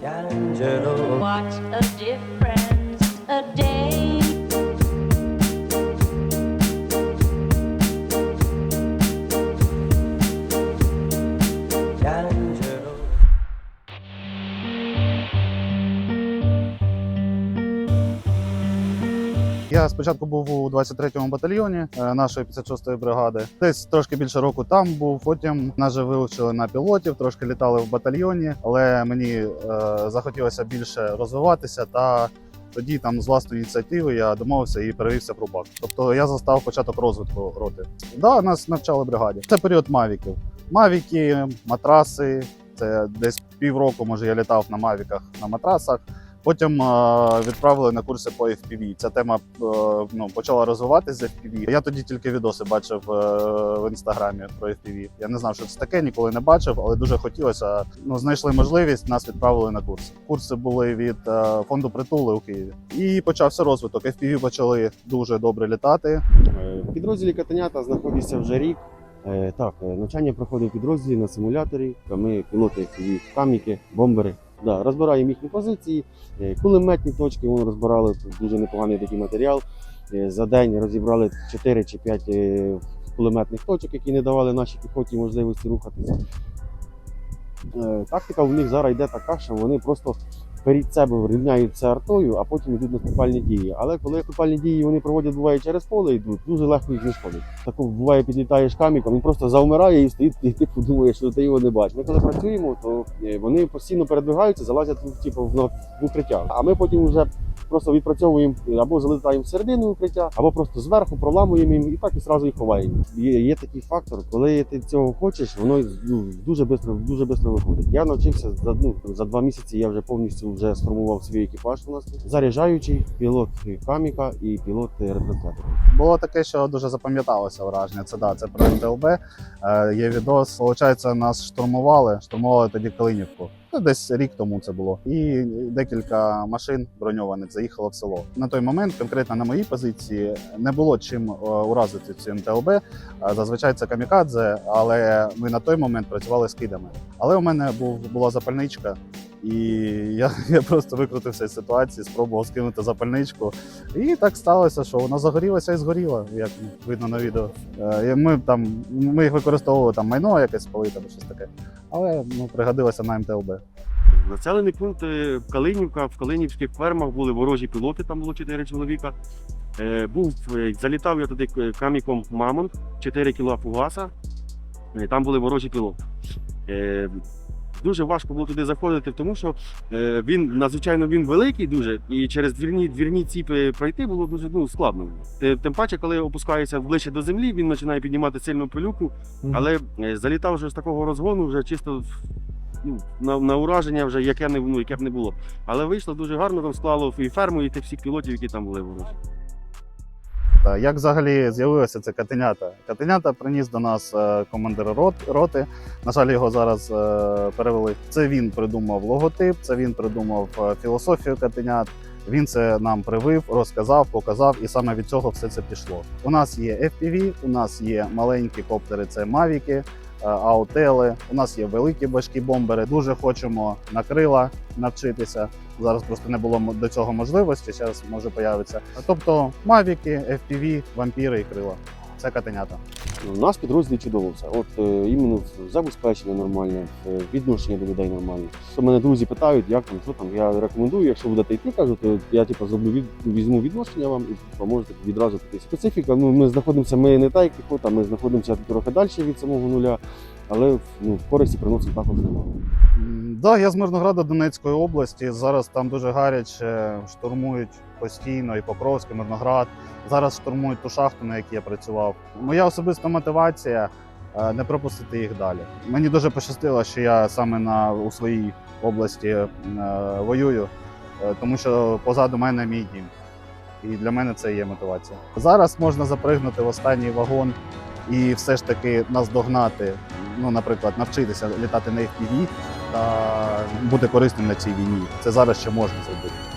D'Angelo. What a difference Я спочатку був у 23-му батальйоні е, нашої 56-ї бригади. Десь трошки більше року там був. Потім нас же вивчили на пілотів, трошки літали в батальйоні, але мені е, захотілося більше розвиватися та. Тоді там з власної ініціативи я домовився і перевівся в рубак. Тобто я застав початок розвитку роти. Да, нас навчали бригаді. Це період мавіків. Мавіки, матраси. Це десь півроку, може, я літав на мавіках на матрасах. Потім відправили на курси по FPV. Ця тема е, ну, почала розвиватися з FPV. Я тоді тільки відоси бачив е, в інстаграмі про FPV. Я не знав, що це таке, ніколи не бачив, але дуже хотілося. Ну, знайшли можливість, нас відправили на курси. Курси були від е, фонду притули у Києві. І почався розвиток. FPV почали дуже добре літати. Підрозділі Катенята знаходиться вже рік. Так, навчання проходить в підрозділі на симуляторі. Ми пілоти FPV, каміки, бомбери. Да, розбираємо їхні позиції, е, кулеметні точки. Вони розбирали дуже непоганий такий матеріал. Е, За день розібрали 4 чи 5 е, кулеметних точок, які не давали нашій піхоті можливості рухатися. Тактика в них зараз йде така, що вони просто перед себе рівняються артою, а потім йдуть наступальні дії. Але коли наступальні дії вони проводять, буває через поле йдуть, дуже легко їх знешкодить. Тако буває, підлітаєш каміком, він просто завмирає і стоїть, і ти подумаєш, що ти його не бачиш. Ми коли працюємо, то е, вони постійно передвигаються, залазять в, типу, в укриття. А ми потім вже просто відпрацьовуємо або залетаємо всередину укриття, або просто зверху проламуємо їм і так і зразу їх ховаємо. Є, є такий фактор, коли ти цього хочеш, воно ну, дуже швидко, дуже швидко виходить. Я навчився за ну за два місяці. Я вже повністю вже сформував свій екіпаж. У нас заряджаючий пілот каміка і пілот ретранслятора. Було таке, що дуже запам'яталося враження. Це да, це про МТЛБ. Е, є відос. Получається, нас штурмували. Штурмували тоді Калинівку. Ну, десь рік тому це було. І декілька машин броньованих заїхало в село. На той момент, конкретно на моїй позиції, не було чим е, уразити цю МТЛБ. Е, Зазвичай це камікадзе, але ми на той момент працювали з кидами. Але у мене був була запальничка. І я, я просто викрутився з ситуації, спробував скинути запальничку. І так сталося, що вона загорілася і згоріла, як видно на відео. Е, Ми там ми їх використовували там майно якесь спалити або щось таке. Але ну, пригодилося на МТЛБ. Населений пункт Калинівка. В Калинівських фермах були ворожі пілоти, там було 4 чоловіка. Е, Був, е, залітав я туди каміком Мамонт, 4 кіла фугаса. Там були ворожі пілоти. Дуже важко було туди заходити, тому що е, він надзвичайно він великий дуже, і через двірні, двірні ціпи пройти було дуже ну, складно. Тим паче, коли опускається ближче до землі, він починає піднімати сильну пилюку, але е, залітав вже з такого розгону, вже чисто ну, на, на ураження, вже яке не ну, яке б не було. Але вийшло дуже гарно, там склало і ферму, і тих всіх пілотів, які там були ворожі. Та як взагалі з'явилося це катенята? Катенята приніс до нас е, командир рот, роти. На жаль, його зараз е, перевели. Це він придумав логотип, це він придумав е, філософію катенят. Він це нам привив, розказав, показав, і саме від цього все це пішло. У нас є FPV, у нас є маленькі коптери, це мавіки, е, аутели. У нас є великі важкі бомбери. Дуже хочемо на крила навчитися. Зараз просто не було до цього можливості. Зараз може появитися. Тобто мавіки, FPV, вампіри і крила. Це катенята. У нас підрозділі чудово все. От е, іменно забезпечення нормальне, е, відношення до людей нормальне. То мене друзі питають, як там, що там. Я рекомендую, якщо будете йти, кажу, то я типу, зроблю від, візьму відношення вам і поможете відразу піти. Специфіка, ну ми знаходимося, ми не та як піхота, ми знаходимося трохи далі від самого нуля, але ну, користі приносимо також немало. Да, я з Мирнограда Донецької області. Зараз там дуже гаряче штурмують постійно і Покровський, Мирноград. Зараз штурмують ту шахту, на якій я працював. Моя особиста мотивація е, не пропустити їх далі. Мені дуже пощастило, що я саме на у своїй області е, воюю, е, тому що позаду мене мій дім. І для мене це є мотивація. Зараз можна запригнути в останній вагон і все ж таки наздогнати. Ну, наприклад, навчитися літати на FPV та бути корисним на цій війні. Це зараз ще можна зробити.